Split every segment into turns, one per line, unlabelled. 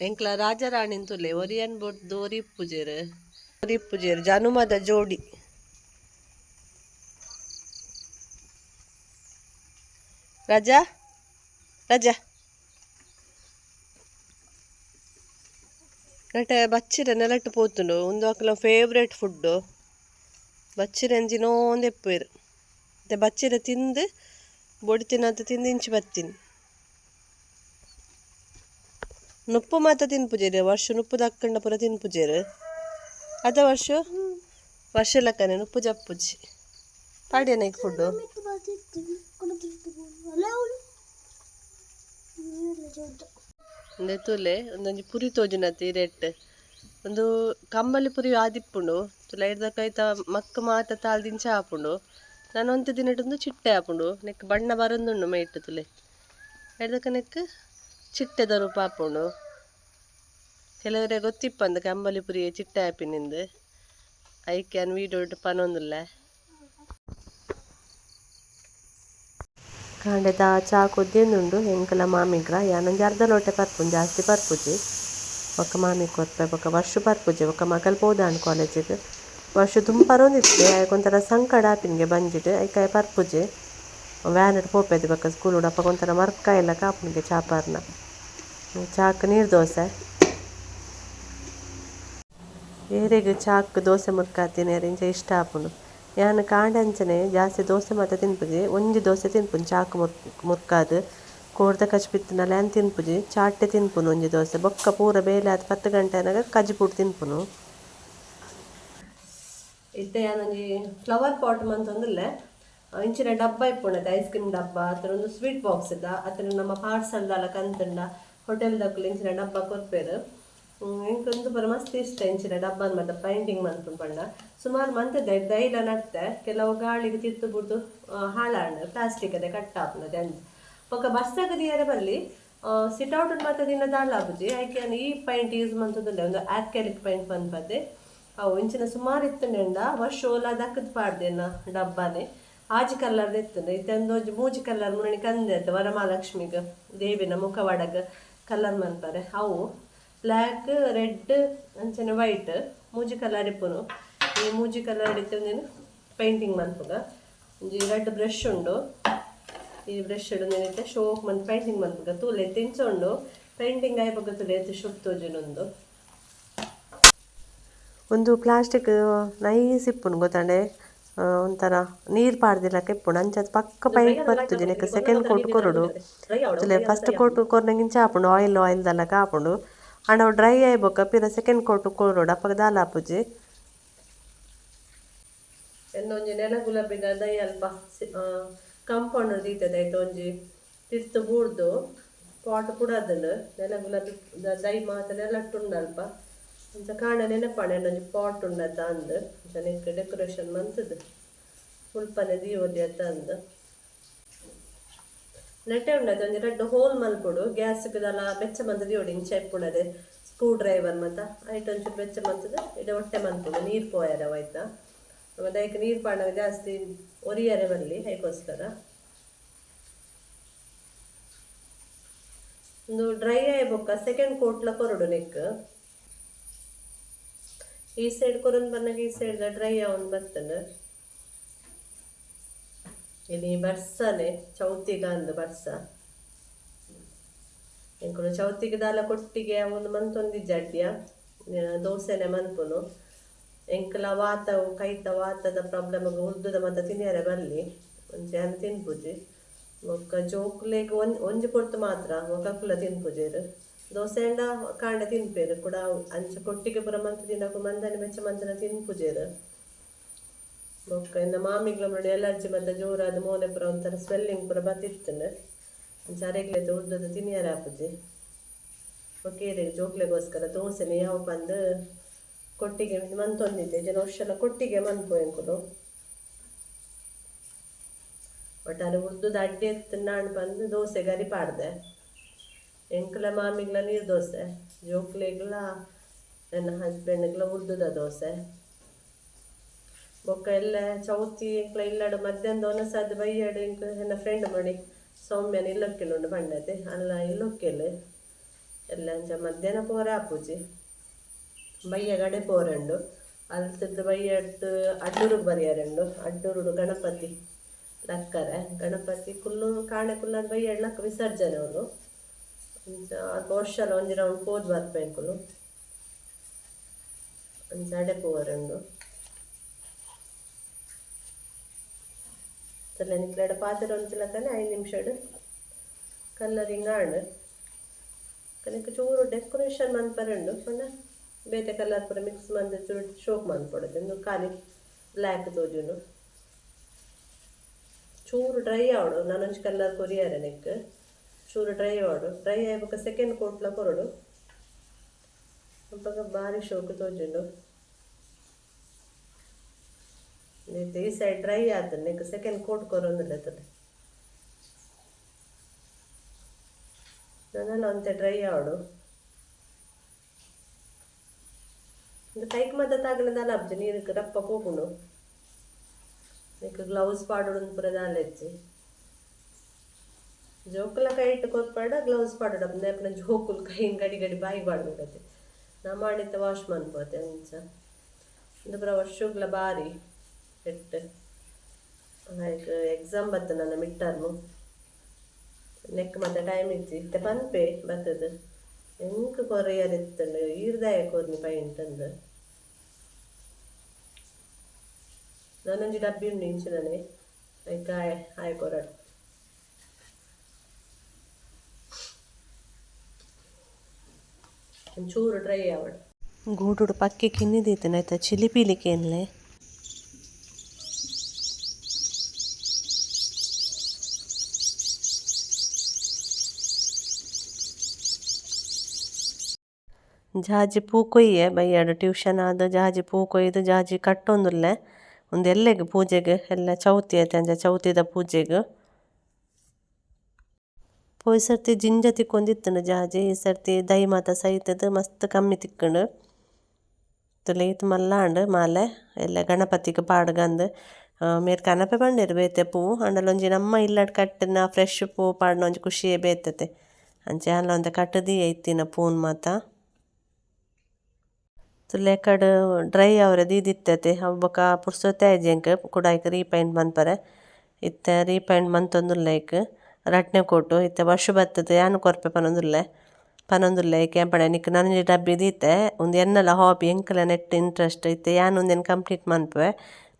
ಎಂಕ್ಲ ರಾಜರಾಣಿನ್ ತುಲೆ ಒರಿಯನ್ ಬೊಡ್ದು ಒರಿ ಪೂಜೆರ್ ಒರಿ ಪೂಜೆರ್ ಜನುಮದ ಜೋಡಿ. ರಜಾ ರಜಾ. ನೆಟೆ ಬಚ್ಚಿರ ನೆಲಟ್ಟು ಪೋತುಂಡು. ಉಂದು ಅಕ್ಲ ಫೇವ್ರೇಟ್ ಫುಡ್ಡು. ಬಚ್ಚಿರ ಎಂಜಿನೋ ಒಂದು ಎಪ್ಪುವೆರು ಮತ್ತೆ ಬಚ್ಚಿರ ತಿಂದು, ಬೊಡಿ ತಿನ್ನಂತ ತಿಂದು ಇಂಚಿ ಬತ್ತೀನಿ. ನುಪ್ಪು ಮಾತ ತಿನ್ಪುಜೇರು ವರ್ಷ ನುಪ್ಪು ದಕ್ಕಂಡ ಪೂರ ತಿನ್ಪುಜೇರು ಅದ ವರ್ಷ? ವರ್ಷ ಲಕ್ಕನೆ, ನುಪ್ಪು ಜಪ್ಪುಜಿ ಪಾಡ್ಯನ ಈಗ ಫುಡ್ಡು ತುಲೆ ಒಂದೊಂಜಿ ಪುರಿ ತೋಜುನತಿ ರೆಟ್. ಒಂದು ಕಂಬಳಿ ಪುರಿ ಆದಿಪ್ಪುಂಡು. ತುಲ ಐತ ಮಕ್ಕ ಮಾತ ತಾಳ್ದಿಂಚ ಆಪುಂಡು ನಾನು ಒಂತೆ ದಿನಟೊಂದು ಚಿಟ್ಟೆ ಆಪುಂಡು ನೆಕ್ ಬಣ್ಣ ಬರಂದುಂಡು ಮೈಟ್ ತುಲೆ. ಹಿಡ್ದಕ ನೆಕ್ ಪಾಪುಂಡು. ಆಪುಂಡು ಕೆಲವರೇ ಗೊತ್ತಿಪ್ಪಂದು ಕಂಬಳಿ ಪುರಿಯ ಚಿಟ್ಟೆ ಆಪಿನಿಂದು ಐ ಕ್ಯಾನ್ ವೀಡಿಯೋ ಇಟ್ಟು ಪನೊಂದುಲ್ಲ. ಕಾಂಡೆದ ಚಾ ಕುದ್ದಿಂದುಂಡು ಎಂಕಲ ಮಾಮಿಗ್ರ ಯಾನೊಂಜಿ ಅರ್ಧ ಲೋಟೆ ಪರ್ಪುಂಡು ಜಾಸ್ತಿ ಪರ್ಪುಜಿ. ಒಕ್ಕ ಮಾಮಿ ಕೊರ್ಪೆ, ಒಕ್ಕ ವರ್ಷ ಪರ್ಪುಜಿ, ಒಕ್ಕ ಮಗಲ್ ಪೋದಾಂಡು ಕಾಲೇಜಿಗೆ. ವರ್ಷ ತುಂಬ ಪರೊಂದಿತ್ತೆ ಒಂಥರ ಸಂಕಡ ಆಪಿನ್ಗೆ ಬಂಜಿಟ್ ಐಕಾಯ್ ಪರ್ಪುಜಿ. ವ್ಯಾನ್ ಪೋಪೆದು ಬಕ್ಕ ಸ್ಕೂಲ್ ಉಡಪ್ಪ ಒಂಥರ ಮರ್ಕಾಯಿಲ್ಲ ಕಾಪುನಿಗೆ ಚಾಪಾರ್ನ. ಚಾಕ್ ನೀರು ದೋಸೆ ಏರೆಗ್ ಚಾಕ್ ದೋಸೆ ಮುರ್ಕಾತೀನಿ ಇಂಚ ಇಷ್ಟ ಆಪುಂಡು ಯಾನ್ ಕಾಂಡಂಚನೆ ಜಾಸ್ತಿ ದೋಸೆ ಮಾತ ತಿನ್ಪುಜಿ ಒಂಜಿ ದೋಸೆ ತಿನ್ಪುನು ಚಾಕ್ ಮುರ್ ಕೋರ್ದ ಕೋಡ್ದ ಬಿತ್ತಿನಲ್ಲ ಏನು ತಿನ್ಪುಜಿ ಚಾಟ್ಟೆ ತಿನ್ಪುನು ಒಂಜಿ ದೋಸೆ ಬೊಕ್ಕ ಪೂರ ಬೇಲೆ ಆದ್ ಪತ್ತು ಕಜ್ಜಿ ಕಜ್ಜಿಪುಡ್ ತಿನ್ಪುನು ಇತ್ತೆ ಯಾನೊಂಜಿ ಫ್ಲವರ್ ಪಾಟ್ ಮಂತೊಂದುಲ್ಲೆ ಇಂಚಿನ ಡಬ್ಬ ಇಪ್ಪುಂಡತೆ ಐಸ್ ಕ್ರೀಮ್ ಡಬ್ಬ ಅತ್ರ ಒಂದು ಸ್ವೀಟ್ ಬಾಕ್ಸ್ ಇದ್ದ ಅತ್ರ ನಮ್ಮ ಪಾರ್ಸಲ್ ಕಂತುಂಡ ಹೋಟೆಲ್ ದಕ್ಕಲು ಇಂಚಿನ ಡಬ್ಬ ಕೊರ್ಪೇರು ಇಂಕೊಂದು ಬರ ಮಸ್ತ್ ಇಷ್ಟ ಇಂಚಿನ ಡಬ್ಬ ಮತ್ತೆ ಪೈಂಟಿಂಗ್ ಮಂತು ಪಂಡ ಸುಮಾರು ಮಂತದ ದೈಲ ನಡ್ತೆ. ಕೆಲವು ಗಾಳಿಗೆ ತಿತ್ತು ಬಿಡ್ದು ಹಾಳಾಂಡು ಪ್ಲಾಸ್ಟಿಕ್ ಅದೇ ಕಟ್ ಆಪುನದೆ ಅಂದ್ ಪಕ್ಕ ಬಸ್ಸಾಗ ದಿಯರ ಬರಲಿ ಸಿಟ್ ಔಟ್ ಮಾತ ದಿನ ಆಪುಜಿ ಐಕೆ ಈ ಪೈಂಟ್ ಯೂಸ್ ಮಂತುದಿಲ್ಲ ಒಂದು ಆಕ್ಯಾಲಿಕ್ ಪೈಂಟ್ ಬಂದ್ಪದ್ದೆ ಅವು ಇಂಚಿನ ಸುಮಾರು ಇತ್ತುಂಡ ವರ್ಷ ಓಲ ದಕ್ಕದ್ ಪಾಡ್ದೇನ ಡಬ್ಬಾನೆ. ಆಜಿ ಕಲರ್ ಇತ್ತುಂಡು. ಇತ್ತೊಂದು ಮೂಜಿ ಕಲರ್ ಮುರಣಿ ಕಂದೆ ವರಮಹಾಲಕ್ಷ್ಮಿಗೆ, ದೇವಿನ ಮುಖವಾಡಗ ಕಲರ್ ಮನ್ಪರೆ ಅವು ಬ್ಲ್ಯಾಕ್ ರೆಡ್ ಅಂಚನೆ ವೈಟ್ ಮೂಜಿ ಕಲರ್ ಇಪ್ಪುನು. ಈ ಮೂಜಿ ಕಲರ್ ಇತ್ತು ಪೇಂಟಿಂಗ್ ಮನ್ಪುಗ ಒಂಜಿ ರೆಡ್ ಬ್ರಷ್ ಉಂಡು. ಈ ಬ್ರಷ್ ಇಡೋದೇನೈತೆ ಶೋಕ್ ಮಂತ್ ಪೇಂಟಿಂಗ್ ಮನ್ಪುಗ ತೂಲೆ ತಿನ್ಸೊಂಡು ಪೇಂಟಿಂಗ್ ಆಯ್ಪಗ ತುಲೆ ಶುಕ್ ತೋಜುನೊಂದು ಒಂದು ಪ್ಲಾಸ್ಟಿಕ್ ನೈಸ್ ಇಪ್ಪುನು ಗೊತ್ತಂಡೆ. ಒಂಥರ ನೀರು ಪಾಡ್ದಿಲ್ಲಕ್ಕೆ ಅಂಚದ ಪಕ್ಕ ಪೈಪ್ ಬರ್ತದೆ ನೆಕ್ ಸೆಕೆಂಡ್ ಕೋಟ್ ಕೊರಡು. ತುಲೆ ಫಸ್ಟ್ ಕೋಟ್ ಕೊರ್ನಗಿಂಚ ಆಪುಂಡು ಆಯಿಲ್ ಆಯಿಲ್ ದಲ್ಲ ಕಾಪುಂಡು ಅಣ್ಣ ಡ್ರೈ ಆಯ್ಬೊಕ್ಕ ಪಿರ ಸೆಕೆಂಡ್ ಕೋಟ್ ಕೊರೋಡು, ಅಪ್ಪಗ ದಾಲ ಆಪುಜಿ ಒಂಜಿ ನೆಲ ಗುಲಾಬಿದ ದೈ ಅಲ್ಪ ಕಂಪೌಂಡ್ ದೀತದ ಆಯ್ತು ಒಂಜಿ. ತಿರ್ತು ಬೂಡ್ದು ಪಾಟ್ ಕುಡದಲು ನೆಲ ಗುಲಾಬಿ ದೈ ಮಾತ ನೆಲಟ್ಟುಂಡು ಅಲ್ಪ. ಅಂಚ ಕಾಂಡ ನೆನಪಾಣೆ ಒಂಜಿ ಪಾಟ್ ಉಂಡತ ಅಂದ್. ಜನಕ್ಕೆ ಡೆಕೋರೇಷನ್ ಮಂತದ್ದು ಉಲ್ಪನೆ ದೀವೊಲಿ ಅತ್ತ ಅಂದ್. ನೆಟ್ಟೆ ಉಂಡದ ಒಂಜಿ ಹೋಲ್ ಮಲ್ಪುಡು ಗ್ಯಾಸ್ ದಲ ಬೆಚ್ಚ ಮಂತ ದಿಯೋಡಿ ಇಂಚ ಇಪ್ಪುಡದೆ ಸ್ಕ್ರೂ ಡ್ರೈವರ್ ಮತ್ತ ಐಟ್ ಒಂಚೂರು ಬೆಚ್ಚ ಮಂತದ ಇಡ ಹೊಟ್ಟೆ ಮಲ್ಪೊಡು ನೀರು ಪೋಯರ ಆಯ್ತಾ? ಮತ್ತೆ ಐಕ್ ನೀರು ಪಾಡ ಜಾಸ್ತಿ ಒರಿಯರೆ ಬರಲಿ ಐಕೋಸ್ಕರ ಒಂದು ಡ್ರೈ ಆಯ್ಬೊಕ್ಕ ಸೆಕೆಂಡ್ ಕೋಟ್ಲ ಕೊರಡು ನೆಕ್ ಈ ಸೈಡ್ ಕೊರೊಂದು ಬಂದಾಗ ಈ ಸೈಡ್ ಡ್ರೈ ಅವನ್ ಬರ್ತಂಡ ಇಲ್ಲಿ ಬರ್ಸನೆ, ಚೌತಿಗ ಅಂದು ಬರ್ಸ. ಎಂಕುಲು ಚೌತಿಗೆ ದಾಲ ಕೊಟ್ಟಿಗೆ ಒಂದು ಮಂತೊಂದಿ ಜಡ್ಯ ದೋಸೆನೆ ಮನ್ಪುನು ಎಂಕಲ ವಾತ ಕೈತ ವಾತದ ಪ್ರಾಬ್ಲಮ್ ಉರ್ದುದ ಮತ್ತೆ ತಿನ್ಯಾರೆ ಬರಲಿ ಒಂಚೆ ಅಂತ ತಿನ್ಪುಜಿ. ಒಕ್ಕ ಜೋಕ್ಲೆಗ್ ಒಂದು, ಒಂಜಿ ಪೊರ್ತು ಮಾತ್ರ ಒಕ್ಕುಲ ತಿನ್ಪುಜೇರು ದೋಸೆ ಎಂಡ ಕಾಂಡ ತಿನ್ಪೇರು ಕೂಡ ಅಂಚ ಕೊಟ್ಟಿಗೆ ಪುರ ಮಂತ್ ತಿನ್ನಕು ಮಂದನೆ ಬೆಚ್ಚ ಮಂತನ ತಿನ್ಪುಜೇರು ಬೊಕ್ಕ ಇನ್ನ ಮಾಮಿಗ್ಲ ನೋಡಿ ಎಲರ್ಜಿ ಬಂದ ಜೋರಾದ ಮೋನೆ ಪುರ ಒಂಥರ ಸ್ವೆಲ್ಲಿಂಗ್ ಪುರ ಬತ್ತಿತ್ತಂಡು ಜರೆಗ್ಲೆ ದೊಡ್ಡದ ತಿನ್ಯಾರ ಆಪುಜಿ. ಒಕ್ಕೇರಿ ಜೋಕ್ಲೆಗೋಸ್ಕರ ದೋಸೆನೆ ಯಾವ ಬಂದು ಕೊಟ್ಟಿಗೆ ಮಂತೊಂದಿದ್ದೆ. ಜನ ವರ್ಷಲ ಕೊಟ್ಟಿಗೆ ಮನ್ಪು ಎಂಕುಲು ಒಟ್ಟಾರೆ ಉರ್ದುದ ಅಡ್ಡೆ ನಾಣ್ ಬಂದು ದೋಸೆ ಗರಿ ಪಾಡ್ದೆ. ಎಂಕಲ ಮಾಮಿಗ್ಲ ನೀರು ದೋಸೆ ಜೋಕ್ಲಿಗ್ಲ ನನ್ನ ಹಸ್ಬೆಂಡ್ಗ್ಲ ಉರ್ದುದ ದೋಸೆ ಬೊಕ್ಕ ಎಲ್ಲ ಚೌತಿ ಎಂಕ್ಲ ಇಲ್ಲಡು ಮಧ್ಯಾಹ್ನ ಒನಸಾದ ಬೈಯಾಡು ಎಂಕ್ ನನ್ನ ಫ್ರೆಂಡ್ ಮಾಡಿ ಸೌಮ್ಯನ ಉಂಡು ಬಂಡತೆ ಅಲ್ಲ ಇಲ್ಲೊಕ್ಕೆಲು ಎಲ್ಲ ಅಂಚ ಮಧ್ಯಾಹ್ನ ಪೋರ ಆಪುಜಿ ಬಯ್ಯ ಗಡೆ ಪೋರಂಡು ಅಲ್ತದ್ದು ಬಯ್ಯ ಅಡ್ಡೂರು ಬರೆಯಾರಂಡು ಅಡ್ಡೂರುಡು ಗಣಪತಿ ಲಕ್ಕರೆ ಗಣಪತಿ ಕುಲ್ಲು ಕಾಣೆ ಕುಲ್ಲದ ಬಯ್ಯ ಲಕ್ ವಿಸರ್ಜನೆ ಅವನು ಅಂಚ ವರ್ಷಲ ಒಂಜಿ ರೌಂಡ್ ಪೋದ್ ಬರ್ಬೇಕುಲು ಅಂಚ ಅಡೆ ಪೋರಂಡು ತಲೆ ನಿಕ್ಲೆಡ ಪಾತ್ರ ತಾನೆ, ಐದು ನಿಮಿಷ ಕಲ್ಲರಿಂಗ್ ಆಂಡ್. ಕಲಿಕ ಚೂರು ಡೆಕೋರೇಷನ್ ಮನ್ಪರಂಡು ಪಂಡ ಬೇತೆ ಕಲರ್ ಪೂರ ಮಿಕ್ಸ್ ಮಂದು ಚೂರು ಶೋಕ್ ಮನ್ಪೊಡದು ಖಾಲಿ ಬ್ಲ್ಯಾಕ್ ತೋಜುನು. ಚೂರು ಡ್ರೈ ಆವಡು ನಾನೊಂಚು ಕಲರ್ ಕೊರಿಯಾರೆ ನೆಕ್ ಚೂರು ಡ್ರೈ ಮಾಡು ಡ್ರೈ ಆಯ್ಬೇಕು ಸೆಕೆಂಡ್ ಕೋಟ್ ಕೋಟ್ಲ ಕೊರಡು. ಅಪ್ಪಾಗ ಭಾರಿ ಶೋಕು ತೋಜುಂಡು ನೆಕ್ಸ್ಟ್ ಈ ಸೈಡ್ ಡ್ರೈ ಆತದೆ. ಸೆಕೆಂಡ್ ಕೋಟ್ ಕೊರೊಂದಿರ್ತದೆ ನನ್ನ ಒಂತೆ ಡ್ರೈ ಆಡು. இந்த கைக்கு மத்த தாக்கினதால அப்படி நீ இருக்கு ரப்ப போகணும் எனக்கு க்ளவுஸ் பாடுன்னு புறதான் ಜೋಕುಲ ಕೈಟ್ ಇಟ್ಟುಕೋದ್ ಪಾಡ ಗ್ಲೌಸ್ ಪಾಡೋಡ ನೆಪನ ಜೋಕುಲ್ ಕೈ ಗಡಿ ಗಡಿ ಬಾಯಿ ಬಾಡ್ಬೇಕತ್ತೆ ನಾ ವಾಶ್ ವಾಶ್ ಮಾಡ್ಬೋದೆ ಅಂಚ ಇದು ಪೂರ ವರ್ಷಗಳ ಬಾರಿ ಎಟ್ಟು ಲೈಕ್ ಎಕ್ಸಾಮ್ ಬತ್ತ ನನ್ನ ಮಿಡ್ ಟರ್ಮು ನೆಕ್ ಮತ್ತೆ ಟೈಮ್ ಇತ್ತು. ಇತ್ತೆ ಪನ್ಪೆ ಬರ್ತದೆ ಎಂಕ್ ಕೊರೆಯರ್ ಇತ್ತಂಡು ಈರ್ದಾಯ ಕೋರ್ನಿ ಪೈ ಉಂಟಂದು ನಾನೊಂಜಿ ಡಬ್ಬಿ ಉಂಡು ಇಂಚಿನನೆ ಐಕ ಆಯ್ ಒಂಚೂರು ಡ್ರೈ ಆವಡು ಗೂಡುಡು ಪಕ್ಕಿ ಕಿನ್ನಿದೀತೇನೆ ಆಯ್ತಾ ಚಿಲಿ ಪೀಲಿಕ್ಕೆ ಏನ್ಲೆ ಜಾಜಿ ಪೂ ಕೊಯ್ಯೆ? ಬೈಯಾಡು ಟ್ಯೂಷನ್ ಆದ ಜಾಜಿ ಪೂ ಕೊಯ್ದು ಜಾಜಿ ಕಟ್ಟೊಂದುಲ್ಲೆ. ಒಂದು ಎಲ್ಲೆಗೆ ಪೂಜೆಗೆ, ಎಲ್ಲ ಚೌತಿ ಆಯ್ತು ಅಂಜ, ಚೌತಿದ ಪೂಜೆಗೆ. ಪೋಯ್ ಸರ್ತಿ ಜಿಂಜ ತಿಕ್ಕೊಂದಿತ್ತನ ಜಾಜಿ, ಈ ಸರ್ತಿ ದೈ ಮಾತ ಸಹಿತದ ಮಸ್ತ್ ಕಮ್ಮಿ ತಿಕ್ಕಂಡು. ತುಲೈತ್ ಮಲ್ಲಾಂಡ್, ಮಾಲೆ, ಎಲ್ಲ ಗಣಪತಿಗೆ ಪಾಡ್ಗಂದು ಮೇರ್ ಕನಪೆ ಬಂಡಿರು ಬೇತೆ ಪೂ ಅಂಡಲೊಂಜಿ ನಮ್ಮ ಇಲ್ಲಡ್ ಕಟ್ಟಿನ ಫ್ರೆಶ್ ಪೂ ಪಾಡ್ನ ಒಂಜಿ ಖುಷಿಯೇ ಬೇತತೆ. ಅಂಚೆ ಅಲ್ಲ ಒಂತೆ ಕಟ್ಟದಿ ಐತಿನ ಪೂನ್ ಮಾತ. ತುಲೇಕಡ ಡ್ರೈ ಅವರೆ ದೀದಿತ್ತತೆ ಅವು ಬೊಕ ಪುರ್ಸೊತ್ತೆ ಆಯ್ಜೆಂಕ್ ಕುಡಾಯ್ಕ ರೀಪೈಂಟ್ ಮನ್ಪರೆ ಇತ್ತೆ ರೀಪೈಂಟ್ ಮಂತೊಂದುಲ್ಲೆಕ್. ರಟ್ನೆ ಕೊಟ್ಟು ಇತ್ತೆ ವರ್ಷ ಬತ್ತದ ಯಾನ್ ಕೊರ್ಪೆ ಪನೊಂದುಲ್ಲೆ ಪನೊಂದುಲ್ಲೆ ಕೆಂಪಣೆ ನಿಕ್ ನನೊಂಜಿ ಡಬ್ಬಿ ದೀತೆ ಒಂದು ಎನ್ನಲ ಹಾಬಿ ಎಂಕಲ ನೆಟ್ ಇಂಟ್ರೆಸ್ಟ್ ಇತ್ತೆ, ಯಾನ್ ಒಂದೇನು ಕಂಪ್ಲೀಟ್ ಮನ್ಪುವೆ.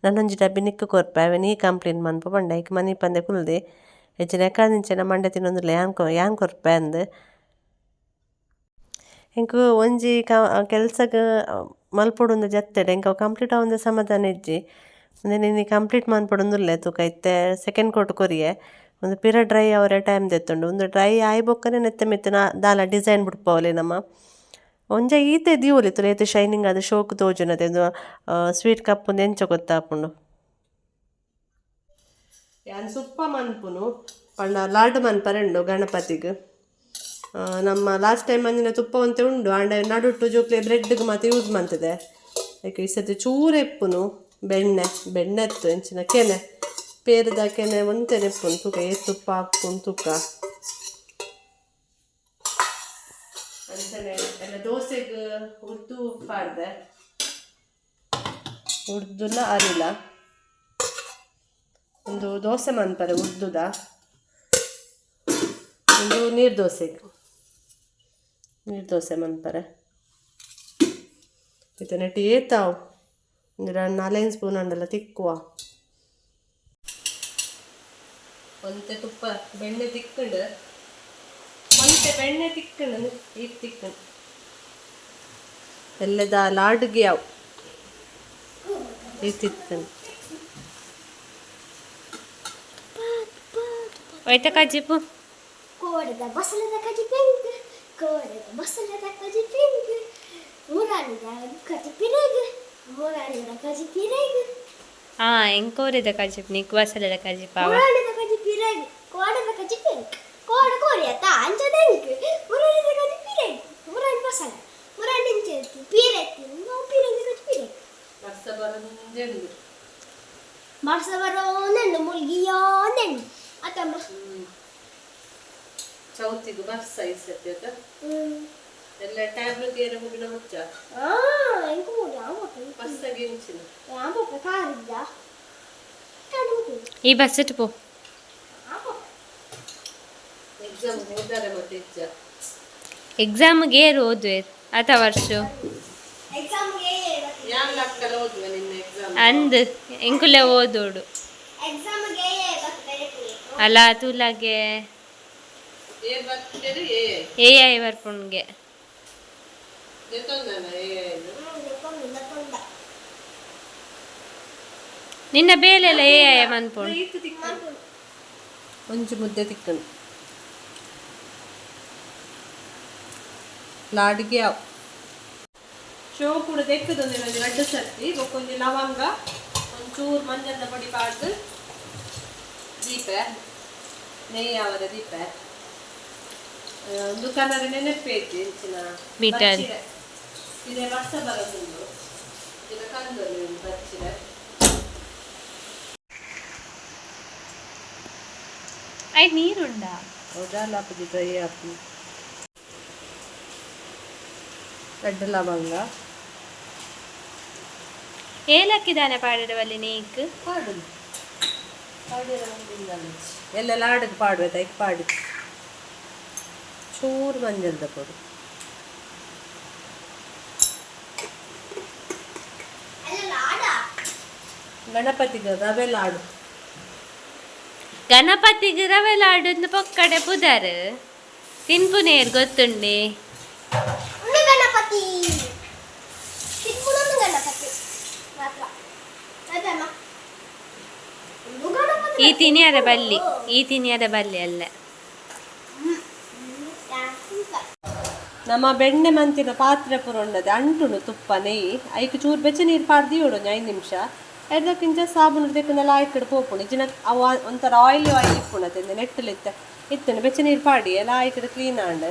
ನನೊಂಜಿ ಡಬ್ಬಿ ನಿಕ್ ಕೊರ್ಪೆ ಅವೆ ನೀ ಕಂಪ್ಲೀಟ್ ಮನ್ಪು ಪಂಡ ಐಕ್ ಮನಿ ಪಂದೆ ಕುಲ್ದಿ. ಹೆಚ್ಚಿನ ಎಕ್ಕಾದಿಂಚೆನ ಮಂಡೆ ತಿನ್ನೊಂದುಲ್ಲೆ, ಯಾನ್ ಯಾನ್ ಕೊರ್ಪೆ ಅಂದ್. ಎಂಕ್ ಒಂಜಿ ಕ, ಕೆಲ್ಸಗ್ ಮಲ್ಪೊಡುಂದು ಜತ್ತೆಡ್ ಎಂಕ್ ಕಂಪ್ಲೀಟ್ ಆವೊಂದೆ ಸಮಾಧಾನ ಇಜ್ಜಿ. ಉಂದೆನ್ ಕಂಪ್ಲೀಟ್ ಮನ್ಪೊಡುಂದುಲ್ಲೆ, ತೂಕ ಇತ್ತೆ ಸೆಕೆಂಡ್ ಕೋಟ್ ಕೊರಿಯೆ. ಒಂದು ಪಿರ ಡ್ರೈ ಅವರೆ ಟೈಮ್ ದೆತ್ತುಂಡು ಒಂದು ಡ್ರೈ ಆಯಿ ಬೊಕ್ಕನೆ ನೆತ್ತ ಮಿತ್ತಿನ ದಾಲ ಡಿಸೈನ್ ಬಿಡ್ಪವಲೆ ನಮ್ಮ. ಒಂಜ ಈತೆ ದಿಯೋಲಿ ತುಲೆ ಏತೆ ಶೈನಿಂಗ್ ಆದ ಶೋಕ್ ತೋಜುನದೆ, ಒಂದು ಸ್ವೀಟ್ ಕಪ್ ಒಂದು ಎಂಚ ಗೊತ್ತಾಪುಂಡು. ಯಾನ್ ಸುಪ್ಪ ಮನ್ಪುನು ಪಂಡ ಲಾಡ್ ಮನ್ಪರೆಂಡು ಗಣಪತಿಗ್. ನಮ್ಮ ಲಾಸ್ಟ್ ಟೈಮ್ ಅಂದಿನ ತುಪ್ಪ ಒಂತೆ ಉಂಡು, ಆಂಡ ನಡುಟ್ಟು ಜೋಕ್ಲೆ ಬ್ರೆಡ್ಗೆ ಮಾತ್ರ ಯೂಸ್ ಮಾಡ್ತದೆ. ಯಾಕೆ ಈ ಸತಿ ಚೂರು ಎಪ್ಪುನು ಬೆಣ್ಣೆ ಬೆಣ್ಣೆ ಇತ್ತು ಎಂಚಿನ ಕೆನೆ. ನೆಪ್ಪುನು ತೂಕ ಏ ತುಪ್ಪ ಹಾಕ್ಕೊಂಡು ತೂಕ ಅಂಚನೆ ಎಲ್ಲ ದೋಸೆಗೆ ಉರ್ದು ಪಾಡ್ದೆ ಉರ್ದುನ ಅರಿಲ್ಲ. ಒಂದು ದೋಸೆ ಮನ್ಪರೆ ಉರ್ದುದ ಒಂದು ನೀರು ದೋಸೆಗೆ. ನೀರು ದೋಸೆ ಮನ್ಪರೆ ಇದನ್ನ ಟೀ ಏತಾವು ಒಂದು ಎರಡು ನಾಲ್ಕೈದು ಸ್ಪೂನ್ ಅಂಡಲ್ಲ ತಿಕ್ಕುವ. ಒಂತೆ ತುಪ್ಪ ಬೆಣ್ಣೆ ತಿಕ್ಕಂಡು ಒಂತೆ ಬೆಣ್ಣೆ ತಿಕ್ಕಂಡು ಈಗ ತಿಕ್ಕಂಡು. ಎಲ್ಲದ ಲಾಡ್ಗೆ ಯಾವ ಈಗ ತಿಕ್ಕಂಡು.
ಒಯ್ತ ಕಾಜಿಪು
ಕೋಡದ ಬಸಲದ ಕಜಿ ಪಿಂಕ್ ಕೋಡದ ಬಸಲದ ಕಜಿ ಪಿಂಕ್. ಮುರಾಣಿದ ಕಜಿ ಪಿರಗ್ ಮುರಾಣಿದ ಕಜಿ ಪಿರಗ್.
ಹಾ ಎಂಕೋರಿದ ಕಾಜಿಪ್ ನೀಕ್ ಬಸಲದ ಕಾಜಿಪಾವ
ಮುರಾಣಿದ ಕಜಿ ಪಿರಗ್ ಕೋಡದ ಕಜಿ ಪಿಂಕ್ ಕೋಡ ಕೋರಿಯತ್ತ ಅಂಚದೆಂಕ್ ಮುರಾಣಿದ ಕಜಿ ಪಿರಗ್ ಮುರಾಣಿ ಬಸಳೆ ಮುರಾಣಿ ಇಂಚೆತ್ತಿ ಪಿರೆತ್ತಿ ನಾವು ಪಿರಗ್ ಕಜಿ ಪಿರಗ್
ವರ್ಷ ಬರೋದು
ಮರ್ಸ ಬರೋ ನೆಣ್ಣು ಮುಲ್ಗಿಯೋ ನೆಣ್ಣು ಅತ್ತಮ್ಮ
ಚೌತಿಗೂ ಬರ್ಸ
ಹ್ಮ್.
ಎಲ್ಲ ಟ್ಯಾಬ್ಲೆಟ್ ಏರ ಮುಗಿನ ಮುಚ್ಚ
ಆ ಎಂಕು ಯಾವತ್ತು
ಮಸ್ತಾಗಿ ಇಂಚಿನ
ಯಾವತ್ತು ಕಾರಿದ್ದ ಕಡುಬು
ಈ ಬಸ್ ಇಟ್ಟು ಪೋ.
ಎಕ್ಸಾಮ್ ಓದಾರೆ ಮತ್ತೆ ಇಜ್ಜ.
ಎಕ್ಸಾಮ್ಗೆ ಏರು ಓದುವೆ ಅಥ ವರ್ಷ.
ಎಕ್ಸಾಮ್ಗೆ
ಗೆ ಲಕ್ಕಲ್ಲ ಓದುವ ನಿನ್ನ?
ಅಂದ್ ಎಂಕುಲೆ ಓದೋಡು. ಅಲ್ಲ ತುಲಾಗೆ ಎ ಐ ಬರ್ಪುಣ್ಗೆ ನಿನ್ನ ಬೇಲೆಲ್ಲ ಎ ಐ ಮನ್ಪುಣ್
ಒಂಚು ಮುದ್ದೆ ತಿಕ್ಕನು ಲಾಡ್ಗೆ ಅವ್. ಶೋ ಕೂಡ ತೆಕ್ಕದೊಂದು ಗಡ್ಡ ಸರ್ತಿ ಬೊಕ್ಕೊಂದು ಲವಂಗ ಒಂಚೂರು ಮಂಜಂದ ಪೊಡಿ ಪಾಡ್ದು ದೀಪ ನೆಯ್ಯಿ ಅವರ ದೀಪ. ಕಲರ್ ನೆನಪೇತಿ ಇಂಚಿನ
ಬೀಟಲ್.
ಇದೆ ವರ್ಷ ಬರೋದುಂಡು ಇದು ಕಂದಲು ಬಚ್ಚಿರೆ.
ಐ ನೀರುಂಡಾ?
ಹೌದಾ ಲಾಪದಿ ಡ್ರೈ ಹಾಕಿ ರೆಡ್ ಲವಂಗ.
ಏಲಕ್ಕಿ ದಾನೆ ಪಾಡಿರವಲ್ಲಿ ನೀಕ್
ಪಾಡು ಎಲ್ಲ ಲಾಡಕ್ಕೆ ಪಾಡ್ಬೇಕು ಈಗ ಪಾಡಿ ಚೂರು ಮಂಜಲ್ದ ಪೊಡಿ ಗಣಪತಿಗೆ ರವೆ ಲಾಡು
ಗಣಪತಿಗೆ ರವೆ ಲಾಡು ಪೊಕ್ಕಡೆ ಪುದರ್ ತಿನ್ಪುನೇರ್ ಗೊತ್ತುಂಡಿ
ಒಂದು ಗಣಪತಿ ಚಿಕ್ಕದೊಂದು ಗಣಪತಿ ಮಾತ್ರ ಅದಮ್ಮ ಒಂದು ಗಣಪತಿ
ಈ ತಿನಿಯದ ಬಲ್ಲಿ, ಈ ತಿನಿಯದ ಬಲ್ಲಿ ಅಲ್ಲ.
ನಮ್ಮ ಬೆಣ್ಣೆ ಮಂತಿನ ಪಾತ್ರೆ ಪುರೊಂಡದೆ ಅಂಟುನು ತುಪ್ಪ ನೆಯ್ಯಿ ಐಕ್ ಚೂರು ಬೆಚ್ಚ ನೀರು ಪಾಡ್ದು ಇಡು ಐದು ನಿಮಿಷ. ಎಡ್ದಕ್ಕಿಂಚ ಸಾಬೂನು ತೆಕ್ಕನೆಲ್ಲ ಆಯ್ಕಡೆ ಪೋಪುಣಿ ಜಿನ ಅವ ಒಂಥರ ಆಯಿಲಿ ಆಯಿಲ್ ಇಪ್ಪುಣತೆ ನೆಟ್ಟಲಿತ್ತ ಇತ್ತನು ಬೆಚ್ಚ ನೀರು ಪಾಡಿ, ಎಲ್ಲ ಆಯ್ಕಡೆ ಕ್ಲೀನ್ ಆಂಡ್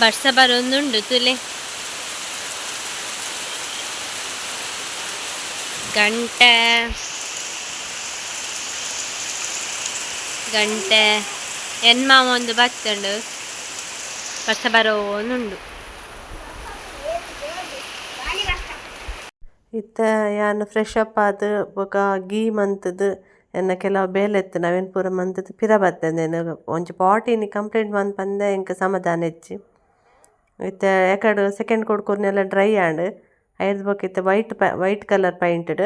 ಬರ್ಸ ಬರೊಂದುಂಡು ತುಲೆ ಗಂಟೆ ಗಂಟೆ ಎನ್ಮ ಒಂದು ಬತ್ತಂಡು ಬರ್ಸ ಬರೋನುಂಡು
ಇತ್ತ ಯಾನು ಫ್ರೆಶ್ ಅಪ್ ಆದ್ ಬೊಕ ಗೀ ಮಂತದು ಎನ್ನ ಕೆಲವು ಬೇಲೆತ್ತು ನವೇನ್ ಪೂರ ಮಂತದ್ ಪಿರ ಬತ್ತಂದೇನು ಒಂಜಿ ಪಾಟಿನಿ ಕಂಪ್ಲೇಂಟ್ ಮಂತ್ ಬಂದೆ ಇಂಕ ಸಮಾಧಾನ ಹೆಚ್ಚಿ ಇತ್ತ ಯಾಕಡ್ ಸೆಕೆಂಡ್ ಕೊಡ್ಕೊರ್ನೆಲ್ಲ ಡ್ರೈ ಆಂಡ್ ಐದ್ ಬೊಕ ಇತ್ತ ವೈಟ್ ವೈಟ್ ಕಲರ್ ಪೈಂಟೆಡ್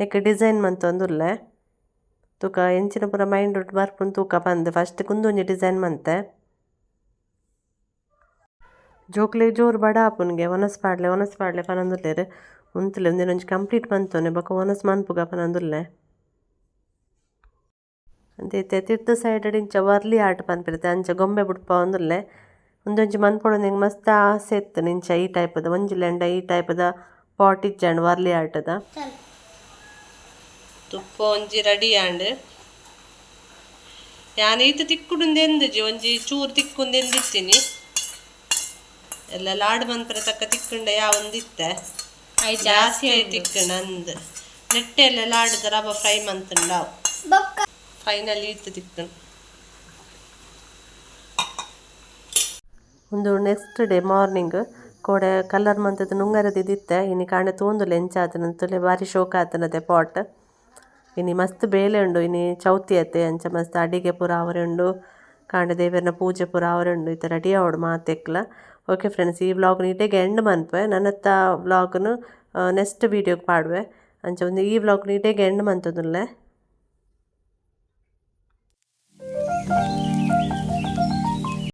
ನೆಕ್ ಡಿಸೈನ್ ಮಂತೊಂದುಲ್ಲೆ ತುಕ ಎಂಚಿನ ಪೂರ ಮೈಂಡ್ ಒಟ್ಟು ಬರ್ಪುನ್ ತೂಕ ಪಂದ್ ಫಸ್ಟ್ ಕುಂದೊಂಜಿ ಡಿಸೈನ್ ಮಂತೆ. ಜೋಕ್ಲೆ ಜೋರು ಬಡ ಆಪುನ್ಗೆ ಒನಸ್ ಪಾಡ್ಲೆ ಒನಸ್ ಪಾಡ್ಲೆ ಪನಂದುಲ್ಲೆರ್. ಉಂತುಲೆ ಒಂದಿನೊಂಜಿ ಕಂಪ್ಲೀಟ್ ಮಂತೊನೆ ಬೊಕ ಒನಸ್ ಮನ್ಪುಗ ಪನಂದುಲ್ಲೆ. ಅಂತೆ ತಿರ್ತು ಸೈಡ್ ಇಂಚ ವರ್ಲಿ ಆಟ ಪನ್ಪಿರುತ್ತೆ, ಅಂಚ ಗೊಂಬೆ ಬುಡ್ಪ ಒಂದುಲ್ಲೆ. ಒಂದೊಂಜಿ ಮನ್ಪೊಡು ನಿಂಗೆ ಮಸ್ತ್ ಆಸೆ ಇತ್ತು ನಿಂಚ ಈ ಟೈಪದ ಒಂಜಿಲೆಂಡ ಈ ಟೈಪದ ಪಾಟ್ ಇಜ್ಜಾಂಡ್ ವರ್ಲಿ ಆಟದ. ತುಪ್ಪ ಒಂಜಿ ರೆಡಿ ಆಂಡ್ ಯಾನ್ ಈತ ತಿಕ್ಕುಡುಂದೆಂದುಜಿ ಒಂಜಿ ಚೂರು ತಿಕ್ಕುಂದೆಂದಿತ್ತೀನಿ ಎಲ್ಲ ಲಾಡ್ ಮನ್ಪರ ತಕ್ಕ ತಿಕ್ಕುಂಡ ಯಾವೊಂದಿತ್ತೆ? ಜಾಸ್ತಿ ತಿಕ್ಕಣ ಅಂದ್ ನೆಟ್ಟೆ ಎಲ್ಲ ಲಾಡ್ದ ರವ ಫ್ರೈ ಮಂತ್
ಬೊಕ್ಕ.
ಫೈನಲ್ ಈತ ತಿಕ್ಕಣ ಒಂದು ನೆಕ್ಸ್ಟ್ ಡೇ ಮಾರ್ನಿಂಗ್ ಕೋಡೆ ಕಲರ್ ಮಂತದ ನುಂಗರದಿದ್ದಿತ್ತೆ. ಇನಿ ಲೆಂಚ ಆತನ ಎಂಚಾತನಂತುಲೆ ಬಾರಿ ಶೋಕ ಆತನದೆ ಪಾಟ್ ಇನಿ ಮಸ್ತ್ ಬೇಲೆ ಉಂಡು, ಇನಿ ಚೌತಿ ಅತ್ತೆ ಅಂಚ ಮಸ್ತ್ ಅಡಿಗೆ ಪೂರ ಅವರೆ ಉಂಡು ಕಾಂಡೆ ದೇವರನ ಪೂಜೆ ಪೂರ ಅವರೆ ಉಂಡು ಇತ್ತ ರೆಡಿ ಆವಡು ಮಾತೆಕ್ಲ ಓಕೆ ಫ್ರೆಂಡ್ಸ್ ಈ ವ್ಲಾಗ್ ನೀಟಾಗಿ ಎಂಡ್ ಮನ್ಪೆ. ನನ್ನತ್ತ ವ್ಲಾಗ್ನು ನೆಕ್ಸ್ಟ್ ವೀಡಿಯೋಗೆ ಪಾಡುವೆ. ಅಂಚ ಒಂದು ಈ ವ್ಲಾಗ್ ನೀಟಾಗಿ ಎಂಡ್ ಮಂತದುಲ್ಲೆ.